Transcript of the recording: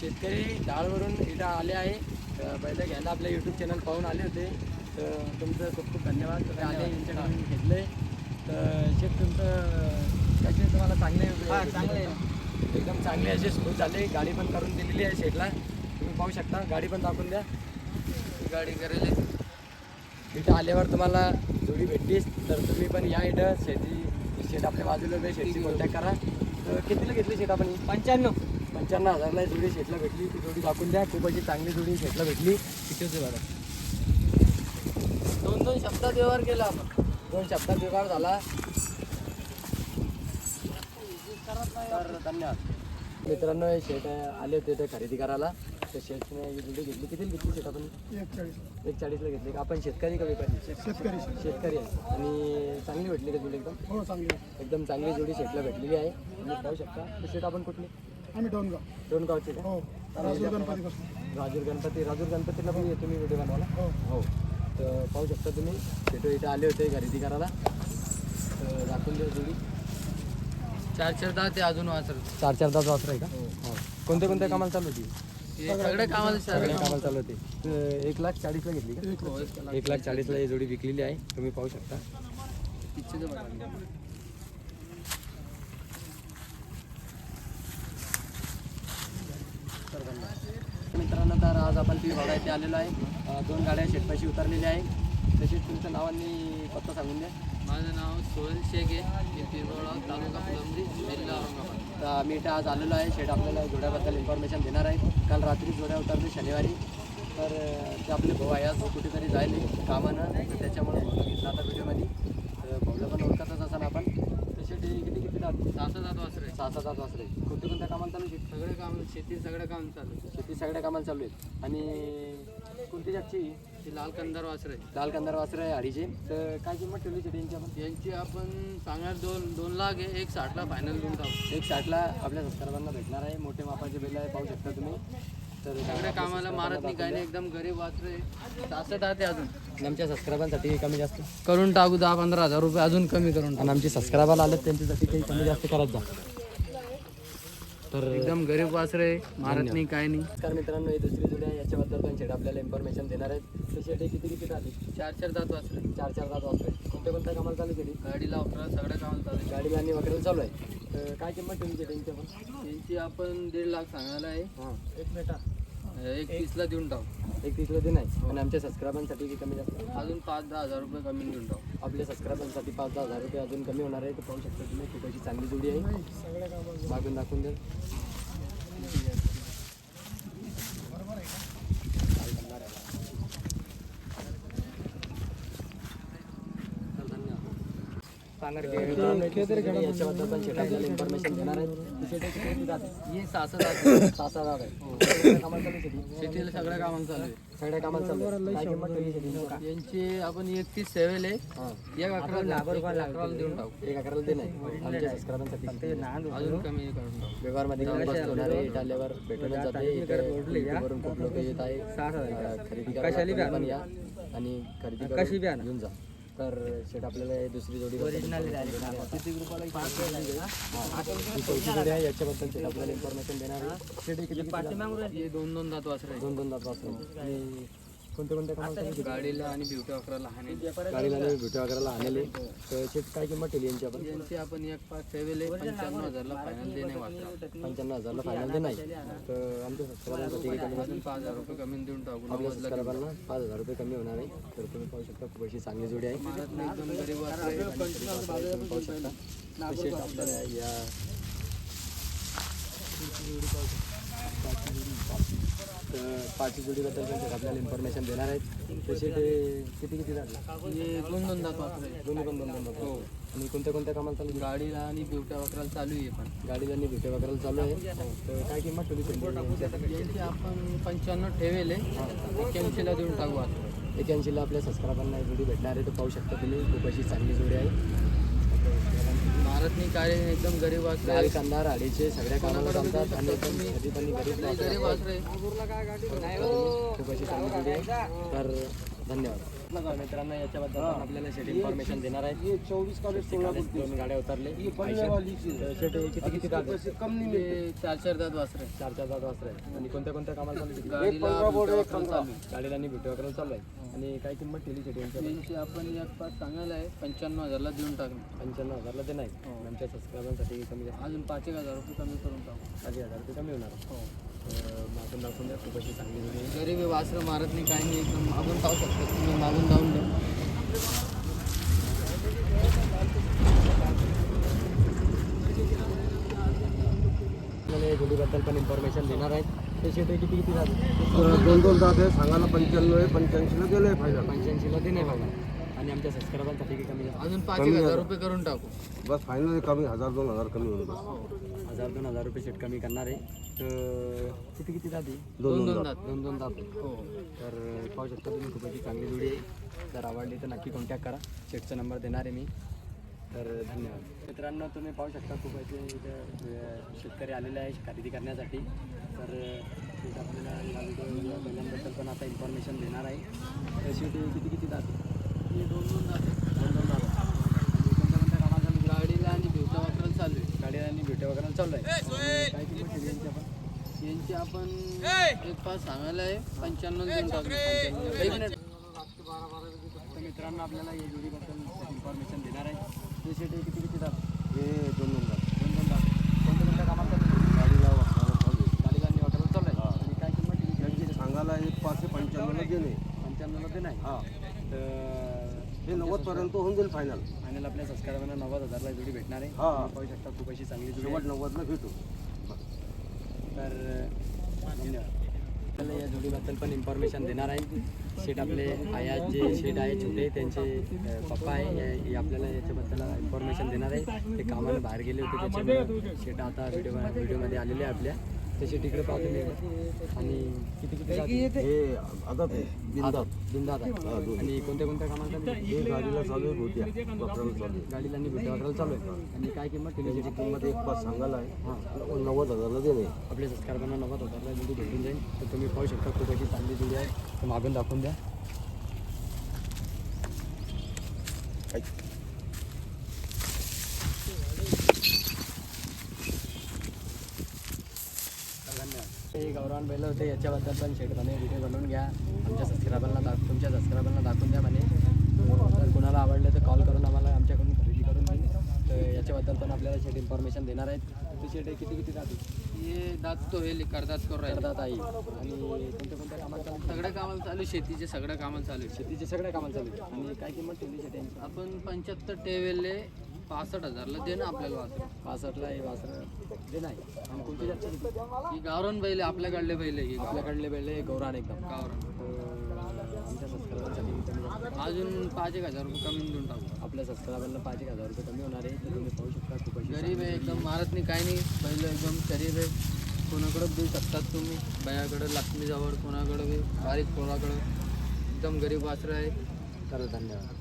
शेतकरी डाळवरून इथं आले आहे. तर बैल घ्यायला आपल्या यूट्यूब चॅनल पाहून आले होते. तर तुमचं खूप खूप धन्यवाद. तुम्ही आले यांच्याकडून घेतले. तर शेत तुमचं कसे तुम्हाला चांगले चांगले. एकदम चांगले असे स्मूथ झाले. गाडी पण करून दिलेली आहे शेटला तुम्ही पाहू शकता. गाडी पण दाखवून द्या. गाडी करेल इथं आल्यावर तुम्हाला जोडी भेटलीच तर तुम्ही पण या इथं. शेती शेत आपल्या बाजूला शेतीची कॉन्टॅक्ट करा. तर कितीला घेतली शेत आपण? पंच्याण्णव. पंच्याण्णव हजारला जोडी शेतला भेटली. ती जोडी दाखवून द्या. खूप अशी चांगली जोडी शेतला भेटली. बरं? दोन दोन शब्दात व्यवहार केला आपण. दोन शब्दात व्यवहार झाला. तर धन्यवाद. मित्रांनो हे शेट आले होते ते खरेदी करायला. तर शेटने ही जोडी घेतली. किती घेतली शेट आपण? एक चाळीस एक चाळीसला घेतली का? आपण शेतकरी का व्यापारी शेतकरी. शेतकरी आहे. आणि चांगली भेटली का जोडी एकदम? हो चांगली. एकदम चांगली जोडी शेटला भेटलेली आहे. तुम्ही पाहू शकता. तर शेट आपण कुठली? आम्ही डोनगाव दोन गावचे का? हो. राजूर गणपतीपासून राजूर गणपती राजूर गणपतीला पण तुम्ही व्हिडिओ बनवाला हो. हो. तर पाहू शकता तुम्ही शेटो इथे आले होते खरेदी करायला. तर दाखवून देऊ जोडी. चार चार दहा ते अजून वाचर चार चार तास वासर आहे का? हो. कोणत्या कोणत्या कामाला चालू होती? सगळे कामाला सगळ्या कामाला चालू होती. तर एक लाख चाळीसला घेतली का? एक लाख. चाळीसला ही जोडी विकलेली आहे. तुम्ही पाहू शकता. तर आज आपण ती बघा इथे आलेलो आहे. दोन गाड्या शेतपाशी उतरलेल्या आहे. तसेच तुमचं नाव आणि पत्ता सांगून द्या. माझं नाव सोहेल शेख आहे मी पिंपळगाव तालुका फुलंब्री जिल्हा औरंगाबाद. तर आम्ही इथं आज आलेलो आहे. शेट आपल्याला जोड्याबद्दल इन्फॉर्मेशन देणार आहे. काल रात्री जोड्या उतरले शनिवारी. तर ते आपले भाऊ आहे. आज भाऊ कुठेतरी जायले कामानं. तर त्याच्यामुळे भाऊला घेतला आता व्हिडिओमध्ये तर भाऊला पण ओळखतच असं आपण. तसे ते किती किती राहते सहा सात सहा सात आठ वाजले. कोणत्या कोणत्या कामाला चालू आहे सगळे काम शेती सगळं काम चालू आहे. शेती सगळ्या कामाला चालू आहेत. आणि कोणती जातची ही? लाल कंदार वासर आहे. लाल कंदार वासर आहे अडीचे तर काय किंमत ठेवली शेती यांची आपण? यांची आपण सांगणार दोन दोन लाख आहे. एक साठला फायनल देऊन टाकू. एक साठला आपल्या सबस्क्रायबांना भेटणार आहे. मोठे मापाचे बैल आहे पाहू शकता तुम्ही. तर सगळ्या कामाला मारत नाही. काही नाही एकदम गरीब वासर आहे. सहा सात दहा ते अजून. आमच्या सबस्क्रायबांसाठी कमी जास्त? करून टाकू दहा पंधरा हजार रुपये अजून कमी करून आणि आमचे सबस्क्रायबर आले त्यांच्यासाठी काही कमी जास्त करत जा. तर एकदम गरीब वासर आहे मारत नाही काय नाही. नमस्कार मित्रांनो ही दुसरी आहे याच्याबद्दल पण शेड आपल्याला इन्फॉर्मेशन देणार आहेत. तर शेड किती किती राहते चार चार जात वासर. चार चार तास वाजता कोणत्या कोणत्या कामाला चालू केली गाडीला वापरा सगळ्या कामाला चालू. गाडीला आणि वगैरे चालू आहे. तर काय किंमत ठेवली शेड यांची आपण? यांची आपण दीड लाख सांगायला आहे. हां. एक मिनिटा एक तीसला देऊन टाकू. एक तीसला दिन आहे आणि आमच्या सबस्क्रायबांसाठी काही कमी जास्त. अजून पाच दहा हजार रुपये कमी देऊन टाकू. आपल्या सबस्क्रायबांसाठी पाच दहा हजार रुपये अजून कमी होणार आहे तर पाहू शकता तुम्ही खूप अशी चांगली जोडी आहे. मागून दाखवून द्या याच्याबद्दल पण शेट आपल्याला इन्फॉर्मेशन देणार आहे शेटाची किती जात. ही सासं जात सहा सहा जात आहे. शेती शेतीला सगळ्या कामाला चालू आहे. सगळ्या कामाला चालू आहे. काय किंमत ठेवली शेती यांची आपण एकतीस सेवेल आहे. एक अकरा अकराला देऊन टाकू. एक अकराला दे नाही आमच्या सबस्क्रायबांसाठी अजून कमी करून टाकू. व्यवहारमध्ये काही बसत होणार आहे? इथं आल्यावर भेटूनच जाते. इथं वरून खूप लोक येत आहे. अं, खरेदी पण या आणि. खरेदी करून घेऊन जा. तर शेट आपल्याला दुसरी जोडी आहे याच्याबद्दल शेट आपल्याला इन्फॉर्मेशन देणार आहे. दोन दोन दात आहे दोन दोन दात आणि कोणत्या कोणत्या कामाला गाडीला आणि ब्युटी अकराला हाणे गाडीला आणि भेटू वगैरे आणले तर काय किंमत ठेवली यांची आपण? यांची आपण एक पाच आहे पंच्याण्णव हजारला फायनल देणे वाटला पंच्याण्णव हजारला फायनल दे नाही. तर आमच्या कमी अजून पाच हजार रुपये कमी देऊन टाकू. आपल्या सबस्क्रायबरला पाच हजार रुपये कमी होणार आहे. तर तुम्ही पाहू शकता खूप अशी चांगली जोडी आहे. एकदम गरीब तुम्ही पाहू शकता. तसेच आपल्याला या तर पाचवी जोडीबद्दल पण ते आपल्याला इन्फॉर्मेशन देणार आहेत. तसे ते किती किती हे दोन दोन दात दोन्ही पण दोन दोन दोन. हो. आणि कोणत्या कोणत्या कामाला चालू आहे? गाडीला आणि ब्युटी अकराला चालू आहे पण. गाडीला आणि भेटे वगैरे चालू आहे. तर काय किंमत ठेवली तुम्ही यांची आपण पंच्याण्णव ठेवेल. एक्क्याऐंशीला देऊन टाकू आता. एक्याऐंशीला आपल्या सबस्क्रायबरना ही जोडी भेटणार आहे तर पाहू शकता तुम्ही. खूप अशी चांगली जोडी आहे. भारत नाही काय एकदम गरीब वासर लाल आहे कांदा राडीचे सगळ्या कामाला जमतात आणि एकदम कधी पण गरीब खूप अशी आहे तर धन्यवाद. तर मित्रांनो याच्याबद्दल आपल्याला शेट इन्फॉर्मेशन देणार आहे. चौबीस दोन गाड्या उतरले. किती किती दात चार चार दात वासरे चार चार दात वासरे आणि कोणत्या कोणत्या कामाला? गाडीला भेटू वगैरे चालू आहे. आणि काय किंमत केली शेट यांच्या यांची आपण एक पाच सांगायला आहे पंच्याण्णव हजारला देऊन टाकणार पंच्याण्णव हजारला ते नाही आमच्या सबस्क्रायबरसाठी कमी जास्त? अजून पाच एक हजार रुपये कमी करून टाकू. पाच हजार रुपये कमी होणार. हो. तर मागून दाखवून द्या खूप अशी चांगली जोडी आहे. गरीब वासरं मारत नाही काही नाही एकदम मागून पाहू शकता. तुम्ही मागून जाऊन द्या. जोडीबद्दल पण इन्फॉर्मेशन देणार आहेत. ते शेट किती किती झाले दोन दोन जात आहे सांगायला पंच्याण्णव आहे पंच्याऐंशीला गेलं फायनल पंच्याऐंशीला ते नाही बघा आणि आमच्या सबस्क्रायबरसाठी काही कमी जास्त अजून पाच एक हजार रुपये करून टाकू. बस फायनल कमी हजार दोन हजार कमी होईल बस. हजार दोन हजार रुपये शेट कमी करणार आहे. तर किती किती जाते? दोन दोन दात दोन दोन जाते हो. तर पाहू शकता तुम्ही खूप अशी चांगली जोडी आहे. जर आवडली तर नक्की कॉन्टॅक्ट करा. शेटचा नंबर देणार आहे मी. तर धन्यवाद. मित्रांनो तुम्ही पाहू शकता खूप असे इथं शेतकरी आलेले आहे खरेदी करण्यासाठी. तर आपल्याला या व्हिडिओ बैलांबद्दल पण आता इन्फॉर्मेशन देणार आहे. तर शेट किती किती जाते? हे दोन दोन आहे. दोन दोन जाते. आहे? गाडीला आणि भेवता वापरायला चालू आहे. गाड्या आणि भेटे वगैरे चालू आहे. काय किंमत यांची आपण? यांची आपण एक पाच सांगायला आहे पंच्याण्णव देऊन टाकू. मिनिट. तर मित्रांनो आपल्याला या जोडीबद्दल इन्फॉर्मेशन देणार आहे. ते शेट किती किती जात हे दोन दोन जात दोन दोन जात कोणत्या कोणत्या कामाला आहे? गाडीला वापरायला चालू आहे. गाडीला आणि हॉटेलला चालू आहे आणि काय किंमत ठेवली त्यांची यांची सांगायला एक पाचशे पंच्याण्णवला गेले. पंच्याण्णवला ते नाही. हा. तर हे नव्वद पर्यंत होऊन जाईल फायनल फायनल आपल्या सबस्क्रायबरना नव्वद हजारला जोडी भेटणार आहे. हा. तुम्ही पाहू शकता खूप अशी चांगली जोडी शेवट आहे. नव्वदला भेटू. तर धन्यवाद. आपल्याला या जोडीबद्दल पण इन्फॉर्मेशन देणार आहे. शेट आपले आयात जे शेट आहे छोटे त्यांचे पप्पा आहे हे- आपल्याला याच्याबद्दल इन्फॉर्मेशन देणार आहे. ते कामाला बाहेर गेले होते त्याच्यामुळे शेट आता व्हिडिओ व्हिडिओमध्ये आलेले आहे आपल्या. तसे तिकडे पाहतो मी आणि किती किती? हे आता ते आता बिनधास्त आहे. हा, दोन. आणि कोणत्या कोणत्या कामाला? हे गाडीला चालू आहे होत्या वापरायला चालू आहे. गाडीला आणि चालू आहे. आणि काय किंमत ठेवली त्याची किंमत एक पाच सांगायला आहे. हां. नव्वद हजारला देणे आपल्या सबस्क्रायबरना नव्वद हजारला जोडी भेटून जाईल. तर तुम्ही पाहू शकता खूप अशी चांगली जोडी आहे. तर मागून दाखवून द्या तर हे गौरवान बैल होते. याच्याबद्दल पण शेट म्हणे व्हिडिओ बनवून घ्या. आमच्या सबस्क्रायबरला दाख तुमच्या सबस्क्रायबरला दाखवून द्या म्हणे. जर कुणाला आवडलं तर कॉल करून आम्हाला आमच्याकडून खरेदी करून देईल. तर याच्याबद्दल पण आपल्याला शेट इन्फॉर्मेशन देणार आहेत. ते शेट किती किती जाते हे दात तो हे करतात करून राहिले. करतात आई आणि कोणत्या कोणत्या कामात चालू? सगळ्या कामाला चालू आहे, शेतीचे सगळ्या कामाला चालू आहे शेतीचे सगळ्या कामात चालू आहे. आणि काय किंमत ठेवली शेट्यांची आपण पंच्याहत्तर टेवेले पासष्ट हजारला दे ना आपल्याला वासर. पासष्टला हे वासर जे नाही आणि कोणती जास्त ही गावरान बैल आहे, आपल्याकडले बैल आहे ही आपल्याकडले वेळे गौरान एकदम. गावरान. तर आमच्या सबस्क्रायबरसाठी. अजून पाच एक हजार रुपये कमी देऊन टाकू. आपल्या सबस्क्रायबरला पाच एक हजार रुपये कमी होणार आहे तर तुम्ही पाहू शकता खूप अशी गरीब आहे एकदम मारत नाही काही नाही. बैल एकदम गरीब आहे. कोणाकडे देऊ शकतात तुम्ही? बयाकडे लक्ष्मी जवळ कोणाकडे बी बारीक कोणाकडं? एकदम गरीब वासरं आहे. तर धन्यवाद.